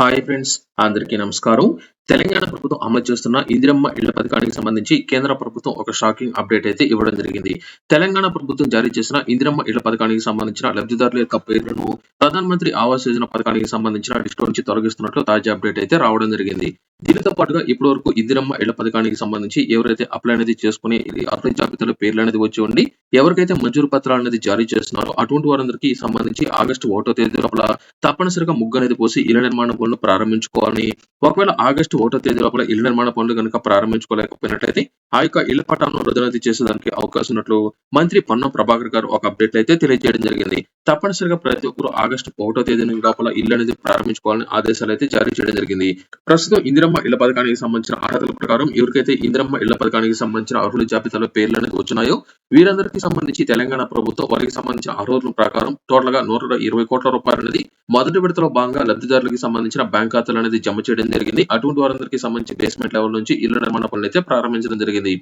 Hi friends అందరికీ నమస్కారం. తెలంగాణ ప్రభుత్వం అమలు చేస్తున్న ఇందిరమ్మ ఇళ్ళ పథకానికి సంబంధించి కేంద్ర ప్రభుత్వం ఒక షాకింగ్ అప్డేట్ అయితే ఇవ్వడం జరిగింది. తెలంగాణ ప్రభుత్వం జారీ చేసిన ఇందిరమ్మ ఇళ్ళ పథకానికి సంబంధించిన లబ్ధిదారుల యొక్క పేర్లను ప్రధానమంత్రి ఆవాస్ యోజన పథకానికి సంబంధించిన లిస్టు నుంచి తొలగిస్తున్నట్లు తాజా అప్డేట్ అయితే రావడం జరిగింది. దీనితో పాటుగా ఇప్పటి వరకు ఇందిరమ్మ ఇళ్ళ పథకానికి సంబంధించి ఎవరైతే అప్లై అనేది చేసుకుని అప్లై జాబితాలో పేర్లు అనేది వచ్చి ఉండి ఎవరికైతే మంజూరు పత్రాలు అనేది జారీ చేస్తున్నారో అటువంటి వారందరికీ సంబంధించి ఆగస్టు ఒకటో తేదీ లోపల తప్పనిసరిగా ముగ్గు అనేది పోసి ఇళ్ళ నిర్మాణం పనులు ప్రారంభించుకోవాలని ఒకవేళ ఆగస్టు ఒకటో తేదీ లోపల ఇళ్ళ నిర్మాణ పనులు కనుక ప్రారంభించుకోలేకపోయినట్లయితే ఆ యొక్క ఇళ్ళ పట్టాలను రద్దునది చేసేదానికి అవకాశం ఉన్నట్లు మంత్రి పొన్నం ప్రభాకర్ గారు ఒక అప్డేట్ అయితే తెలియజేయడం జరిగింది. తప్పనిసరిగా ప్రతి ఒక్కరు ఆగస్టు ఒకటో తేదీ లోపల ఇల్లు అనేది ప్రారంభించుకోవాలని ఆదేశాలు అయితే జారీ చేయడం జరిగింది. ప్రస్తుతం ఇందిరమ్మ ఇళ్ళ పథకానికి సంబంధించిన అర్హతల ప్రకారం ఎవరికైతే ఇందిరమ్మ ఇళ్ళ పథకానికి సంబంధించిన అర్హుల జాబితాలో పేర్లు అనేది వచ్చినాయో వీరందరికీ సంబంధించి తెలంగాణ ప్రభుత్వం వారికి సంబంధించిన అర్హుల ప్రకారం టోటల్గా నూట ఇరవై కోట్ల రూపాయలు అనేది మొదటి విడతలో భాగంగా లబ్ధిదారులకు సంబంధించి సంబంధించిన బ్యాంక్ ఖాతాలు అనేది జమ చేయడం జరిగింది. అటువంటి వారందరికీ సంబంధించి బేస్మెంట్ లెవెల్ నుంచి ఇళ్ళ నిర్మాణ పనులు అయితే ప్రారంభించడం జరిగింది.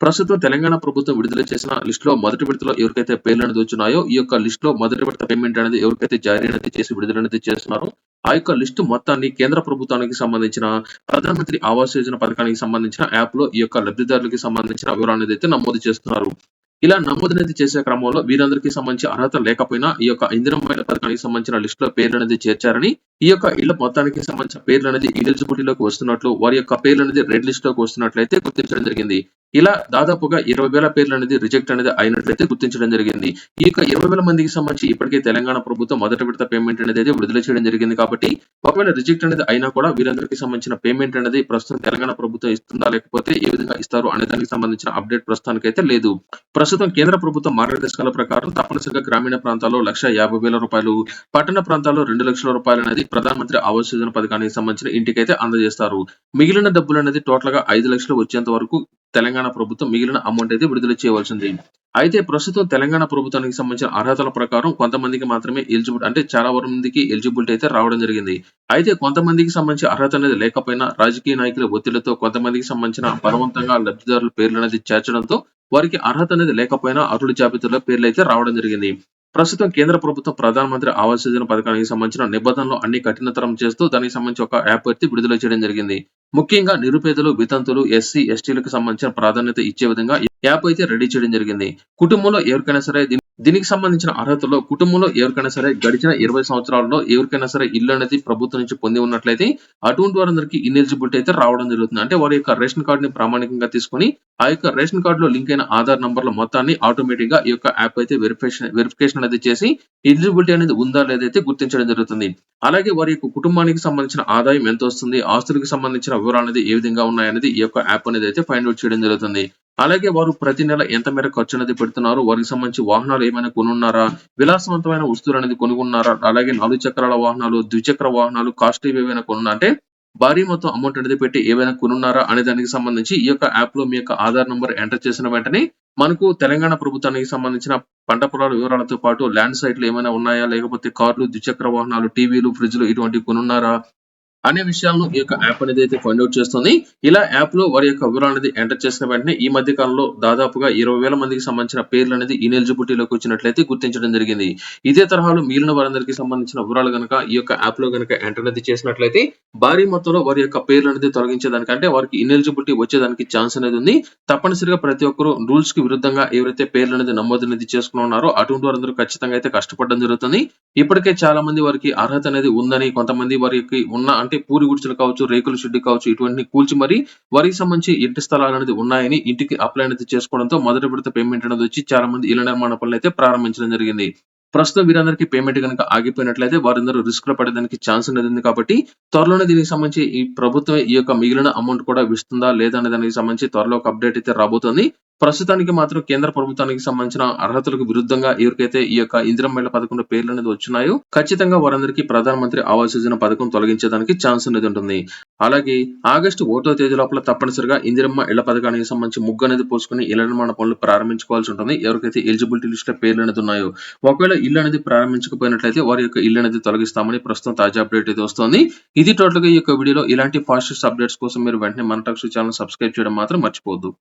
ప్రస్తుతం తెలంగాణ ప్రభుత్వం విడుదల చేసిన లిస్ట్లో మొదటి విడతలో ఎవరికైతే పేర్లు అనేది వచ్చినాయో ఈ యొక్క లిస్ట్లో మొదటి విడత పేమెంట్ అనేది ఎవరికైతే జారీ అనేది చేసి విడుదల అనేది చేస్తున్నారో ఆ యొక్క లిస్టు మొత్తాన్ని కేంద్ర ప్రభుత్వానికి సంబంధించిన ప్రధానమంత్రి ఆవాస్ యోజన పథకానికి సంబంధించిన యాప్లో ఈ యొక్క లబ్ధిదారులకి సంబంధించిన వివరాలు అయితే నమోదు చేస్తున్నారు. ఇలా నమోదు అనేది చేసే క్రమంలో వీరందరికీ సంబంధించి అర్హత లేకపోయినా ఈ యొక్క ఇందిరమైన పథకానికి సంబంధించిన లిస్ట్లో పేర్లు అనేది చేర్చారని ఈ యొక్క ఇళ్ళ మొత్తానికి సంబంధించిన పేర్లు అనేది ఎలిజిబిలిటీలోకి వస్తున్నట్లు వారి యొక్క పేర్లు అనేది రెడ్ లిస్ట్లోకి వస్తున్నట్లయితే గుర్తించడం జరిగింది. ఇలా దాదాపుగా ఇరవై వేల పేర్లు అనేది రిజెక్ట్ అనేది అయినట్లయితే గుర్తించడం జరిగింది. ఈ యొక్క ఇరవై వేల మందికి సంబంధించి ఇప్పటికే తెలంగాణ ప్రభుత్వం మొదటి విడత పేమెంట్ అనేది విడుదల చేయడం జరిగింది కాబట్టి ఒకవేళ రిజెక్ట్ అనేది అయినా కూడా వీరందరికీ సంబంధించిన పేమెంట్ అనేది ప్రస్తుతం తెలంగాణ ప్రభుత్వం ఇస్తుందా లేకపోతే ఏ విధంగా ఇస్తారు అనే దానికి సంబంధించిన అప్డేట్ ప్రస్తుతానికి అయితే లేదు. ప్రస్తుతం కేంద్ర ప్రభుత్వం మార్గదర్శకాల ప్రకారం తప్పనిసరిగా గ్రామీణ ప్రాంతాల్లో లక్ష యాభై వేల రూపాయలు పట్టణ ప్రాంతాల్లో రెండు లక్షల రూపాయలు అనేది ప్రధానమంత్రి ఆవాస్ యోజన పథకానికి సంబంధించిన ఇంటికైతే అందజేస్తారు. మిగిలిన డబ్బులు అనేది టోటల్గా ఐదు లక్షలు వచ్చేంత వరకు తెలంగాణ ప్రభుత్వం మిగిలిన అమౌంట్ అయితే విడుదల చేయవలసింది. అయితే ప్రస్తుతం తెలంగాణ ప్రభుత్వానికి సంబంధించిన అర్హతల ప్రకారం కొంతమందికి మాత్రమే ఎలిజిబుల్ అంటే చాలా వరకు మందికి ఎలిజిబిలిటీ అయితే రావడం జరిగింది. అయితే కొంతమందికి సంబంధించి అర్హత అనేది లేకపోయినా రాజకీయ నాయకుల ఒత్తిడితో కొంతమందికి సంబంధించిన బలవంతంగా లబ్ధిదారుల పేర్లు అనేది చేర్చడంతో వారికి అర్హత అనేది లేకపోయినా అర్హుల జాబితాలో పేర్లు అయితే రావడం జరిగింది. ప్రస్తుతం కేంద్ర ప్రభుత్వం ప్రధానమంత్రి ఆవాస్ యోజన పథకానికి సంబంధించిన నిబంధనలు అన్ని కఠినతరం చేస్తూ దానికి సంబంధించి ఒక యాప్ అయితే విడుదల చేయడం జరిగింది. ముఖ్యంగా నిరుపేదలు వితంతులు ఎస్సీ ఎస్టీలకు సంబంధించిన ప్రాధాన్యత ఇచ్చే విధంగా యాప్ అయితే రెడీ చేయడం జరిగింది. కుటుంబంలో ఎవరికైనా సరే దీనికి సంబంధించిన అర్హతలో కుటుంబంలో ఎవరికైనా సరే గడిచిన ఇరవై సంవత్సరాల్లో ఎవరికైనా సరే ఇల్లు అనేది ప్రభుత్వం నుంచి పొంది ఉన్నట్లయితే అటువంటి వారందరికీ ఇన్ఎలిజిబిలిటీ అయితే రావడం జరుగుతుంది. అంటే వారి యొక్క రేషన్ కార్డు ని ప్రామాణికంగా తీసుకుని ఆ యొక్క రేషన్ కార్డు లో లింక్ అయిన ఆధార్ నంబర్ల మొత్తాన్ని ఆటోమేటిక్గా ఈ యొక్క యాప్ అయితే వెరిఫికేషన్ వెరిఫికేషన్ అనేది చేసి ఎలిజిబిలిటీ అనేది ఉందా లేదైతే గుర్తించడం జరుగుతుంది. అలాగే వారి యొక్క కుటుంబానికి సంబంధించిన ఆదాయం ఎంత వస్తుంది ఆస్తులకు సంబంధించిన వివరాలు అనేది ఏ విధంగా ఉన్నాయనేది ఈ యొక్క యాప్ అనేది అయితే ఫైండ్ అవుట్ చేయడం జరుగుతుంది. అలాగే వారు ప్రతి నెల ఎంత మేర ఖర్చు అనేది పెడుతున్నారు? వారికి సంబంధించి వాహనాలు ఏమైనా కొనున్నారా? విలాసవంతమైన వస్తువులు అనేది కొనుక్కున్నారా అలాగే నాలుగు చక్రాల వాహనాలు ద్విచక్ర వాహనాలు కాస్ట్లీ ఏమైనా కొనున్నా అంటే భారీ మొత్తం అమౌంట్ అనేది పెట్టి ఏమైనా కొనున్నారా అనే దానికి సంబంధించి ఈ యొక్క యాప్లో మీ యొక్క ఆధార్ నంబర్ ఎంటర్ చేసిన వెంటనే మనకు తెలంగాణ ప్రభుత్వానికి సంబంధించిన పంట పొలాల వివరాలతో పాటు ల్యాండ్ సైట్లు ఏమైనా ఉన్నాయా? లేకపోతే కార్లు ద్విచక్ర వాహనాలు టీవీలు ఫ్రిడ్జ్లు ఇటువంటివి కొనున్నారా? అనే విషయాలను ఈ యొక్క యాప్ అనేది అయితే ఫైండ్ అవుట్ చేస్తుంది. ఇలా యాప్లో వారి యొక్క వివరాలు అనేది ఎంటర్ చేసిన వెంటనే ఈ మధ్య కాలంలో దాదాపుగా ఇరవై వేల మందికి సంబంధించిన పేర్లు అనేది ఇనెలిజిబిలిటీలోకి వచ్చినట్లయితే గుర్తించడం జరిగింది. ఇదే తరహాలో మిగిలిన వారందరికీ సంబంధించిన వివరాలు కనుక ఈ యొక్క యాప్లో కనుక ఎంటర్ అనేది చేసినట్లయితే భారీ మొత్తంలో వారి యొక్క పేర్లు అనేది తొలగించేదానికంటే వారికి ఇనెలిజిబిలిటీ వచ్చేదానికి ఛాన్స్ అనేది ఉంది. తప్పనిసరిగా ప్రతి ఒక్కరు రూల్స్కి విరుద్ధంగా ఎవరైతే పేర్లు అనేది నమోదు అనేది చేసుకుని ఉన్నారో అటువంటి వారందరూ ఖచ్చితంగా అయితే కష్టపడడం జరుగుతుంది. ఇప్పటికే చాలా మంది వారికి అర్హత అనేది ఉందని కొంతమంది వారికి ఉన్న అంటే అంటే పూరి గుడిసెలు కావచ్చు రేకుల షెడ్ కావచ్చు ఇటువంటి కూల్చి మరి వారికి సంబంధించి ఇంటి స్థలాలు అనేది ఉన్నాయని ఇంటికి అప్లై అనేది చేసుకోవడంతో మొదటి విడత పేమెంట్ అనేది వచ్చి చాలా మంది ఇళ్ళ నిర్మాణ పనులు అయితే ప్రారంభించడం జరిగింది. ప్రస్తుతం వీరందరికీ పేమెంట్ కనుక ఆగిపోయినట్లయితే వారందరూ రిస్క్లో పడేదానికి ఛాన్స్ అనేది ఉంది కాబట్టి త్వరలోనే దీనికి సంబంధించి ఈ ప్రభుత్వం ఈ యొక్క మిగిలిన అమౌంట్ కూడా ఇస్తుందా లేదా దానికి సంబంధించి త్వరలో ఒక అప్డేట్ అయితే రాబోతుంది. ప్రస్తుతానికి మాత్రం కేంద్ర ప్రభుత్వానికి సంబంధించిన అర్హతలకు విరుద్ధంగా ఎవరికైతే ఈ యొక్క ఇందిరమ్మ పథకంలో పేర్లు అనేది వచ్చినాయో ఖచ్చితంగా వారందరికీ ప్రధానమంత్రి ఆవాస్ యోజన పథకం తొలగించడానికి ఛాన్స్ అనేది ఉంటుంది. అలాగే ఆగస్టు ఒకటో తేదీ లోపల తప్పనిసరిగా ఇందిరమ్మ ఇళ్ళ పథకానికి సంబంధించి ముగ్గు అనేది పోసుకుని ఇళ్ళ నిర్మాణ పనులు ప్రారంభించుకోవాల్సి ఉంటుంది. ఎవరికైతే ఎలిజిబిలిటీ లిస్ట్లో పేర్లు అనేది ఉన్నాయో ఒకవేళ ఇల్లు అనేది ప్రారంభించకపోయినట్లయితే వారి యొక్క ఇల్లు అనేది తొలగిస్తామని ప్రస్తుతం తాజా అప్డేట్ అయితే వస్తుంది. ఇది టోటల్గా ఈ యొక్క వీడియోలో. ఇలాంటి ఫాస్టెస్ట్ అప్డేట్స్ కోసం మీరు వెంటనే మన టాక్స్ ఛానల్ సబ్స్క్రైబ్ చేయడం మాత్రం మర్చిపోవద్దు.